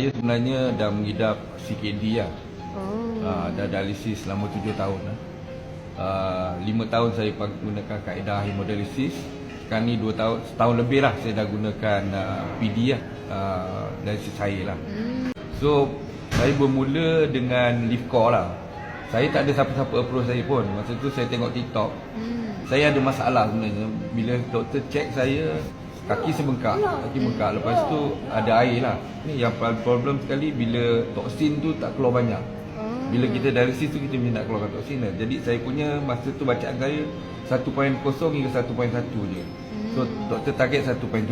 Saya sebenarnya dah mengidap CKD lah. Oh. Uh, dah dialisis selama tujuh tahun lah. Uh, lima tahun saya gunakan kaedah hemodialisis. Sekarang ni dua tahun, setahun lebih lah saya dah gunakan uh, PD lah. Uh, dialisis saya lah. Hmm. So, saya bermula dengan lift core lah. Saya tak ada siapa-siapa approach saya pun. Masa tu saya tengok TikTok. Hmm. Saya ada masalah sebenarnya. Bila doktor check saya, kaki saya bengkak. Kaki bengkak. Lepas tu ada air lah. Ni yang problem sekali bila toksin tu tak keluar banyak. Bila kita dialisis tu kita minta nak keluarkan toksin lah. Jadi saya punya masa tu bacaan saya 1.0 hingga 1.1 je. So doktor target 1.7.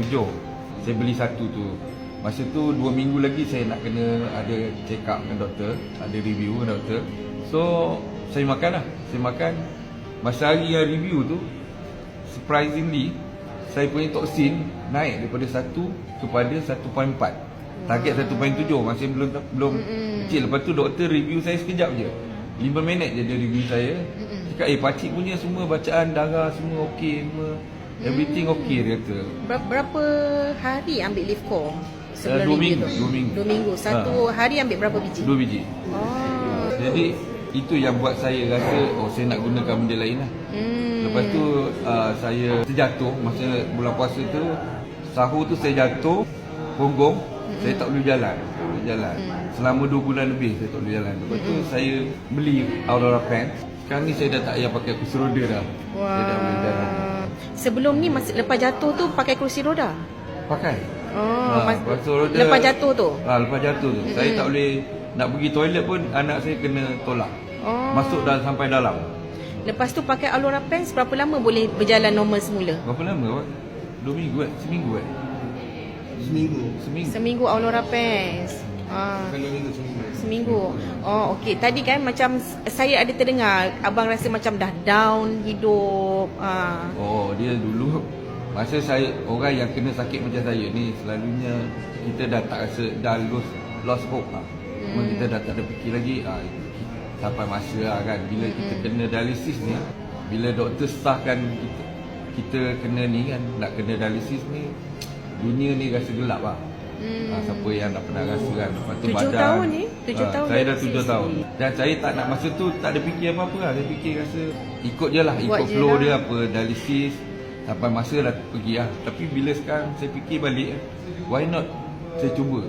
Saya beli satu tu. Masa tu 2 minggu lagi saya nak kena ada check up dengan doktor, ada review dengan doktor. So saya makan lah. Saya makan masa hari yang review tu surprisingly saya punya toksin naik daripada 1 kepada 1.4. Target 1.7 masih belum belum kecil. Lepas tu doktor review saya sekejap je. 5 minit je dia review saya. Cakap eh pakcik punya semua bacaan darah semua okey semua. Everything okey dia kata. Ber- berapa hari ambil lift core? Eh, dua review minggu, tu? dua minggu. Dua minggu. Satu hari ambil berapa biji? Dua biji. Oh. Jadi itu yang buat saya rasa oh saya nak gunakan benda lain lah. Hmm. Lepas tu uh, saya terjatuh masa bulan puasa tu sahur tu saya jatuh punggung saya tak boleh jalan. Tak boleh jalan. Selama 2 bulan lebih saya tak boleh jalan. Lepas tu saya beli Aurora Pen. Sekarang ni saya dah tak payah pakai kursi roda dah. Saya dah boleh jalan. Sebelum ni masa lepas jatuh tu pakai kerusi roda. Pakai. Oh, Ha, mas- roda- lepas jatuh tu. Ha, lepas jatuh tu. Saya tak boleh nak pergi toilet pun anak saya kena tolak. Oh. Masuk dah sampai dalam. Lepas tu pakai Alora Pens berapa lama boleh berjalan normal semula? Berapa lama? Pak? Dua minggu kan? Seminggu kan? Seminggu. Seminggu. Seminggu Alora Pens. Ah. Bukan dua minggu, seminggu. Seminggu. Oh, okey. Tadi kan macam saya ada terdengar abang rasa macam dah down hidup. Ah. Oh, dia dulu masa saya orang yang kena sakit macam saya ni selalunya kita dah tak rasa dah lost lost hope lah. Cuma kita dah tak ada fikir lagi ah, sampai masa lah kan bila kita kena dialisis ni bila doktor sahkan kita kita kena ni kan nak kena dialisis ni dunia ni rasa gelap lah. Hmm. Ha, siapa yang dah pernah rasa kan Lepas tu Tujuh badan tahun ni? Tujuh Ah, tahun Saya dah dialisis tujuh ni. tahun Dan saya tak nak masa tu Tak ada fikir apa-apa lah Saya fikir rasa Ikut je lah Buat Ikut je flow lah. dia apa Dialisis Sampai masa dah pergi lah Tapi bila sekarang Saya fikir balik Why not Saya cuba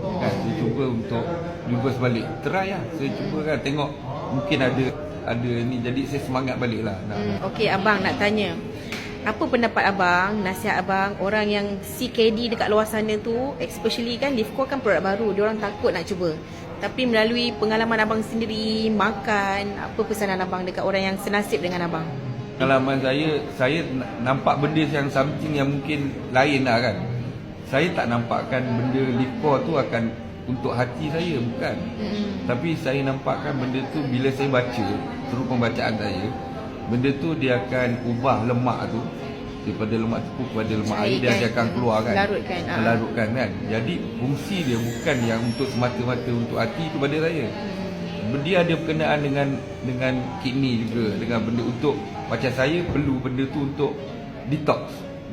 kan, Saya cuba untuk Jumpa sebalik Try lah Saya cuba kan Tengok Mungkin ada Ada ni Jadi saya semangat balik lah nak, Hmm, okey abang nak tanya. Apa pendapat abang, nasihat abang orang yang CKD dekat luar sana tu, especially kan Livco kan produk baru, dia orang takut nak cuba. Tapi melalui pengalaman abang sendiri makan, apa pesanan abang dekat orang yang senasib dengan abang? Pengalaman saya Saya na- nampak benda yang something yang mungkin Lain lah kan Saya tak nampakkan benda liquor tu akan Untuk hati saya Bukan. Hmm. Tapi saya nampakkan benda tu Bila saya baca Terus pembacaan saya Benda tu dia akan ubah lemak tu. Daripada lemak tepu kepada lemak air Dia Cairkan. akan keluar kan? Larutkan, ah. Melarutkan kan? Jadi fungsi dia bukan yang untuk semata-mata Untuk hati tu pada saya dia ada berkenaan dengan dengan kidney juga dengan benda untuk macam saya perlu benda tu untuk detox.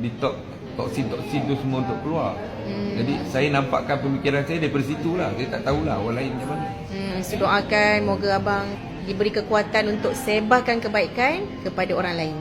Detox toksin-toksin tu semua untuk keluar Hmm. jadi saya nampakkan pemikiran saya daripada situ lah saya tak tahulah orang lain macam mana Hmm, so doakan moga abang diberi kekuatan untuk sebarkan kebaikan kepada orang lain.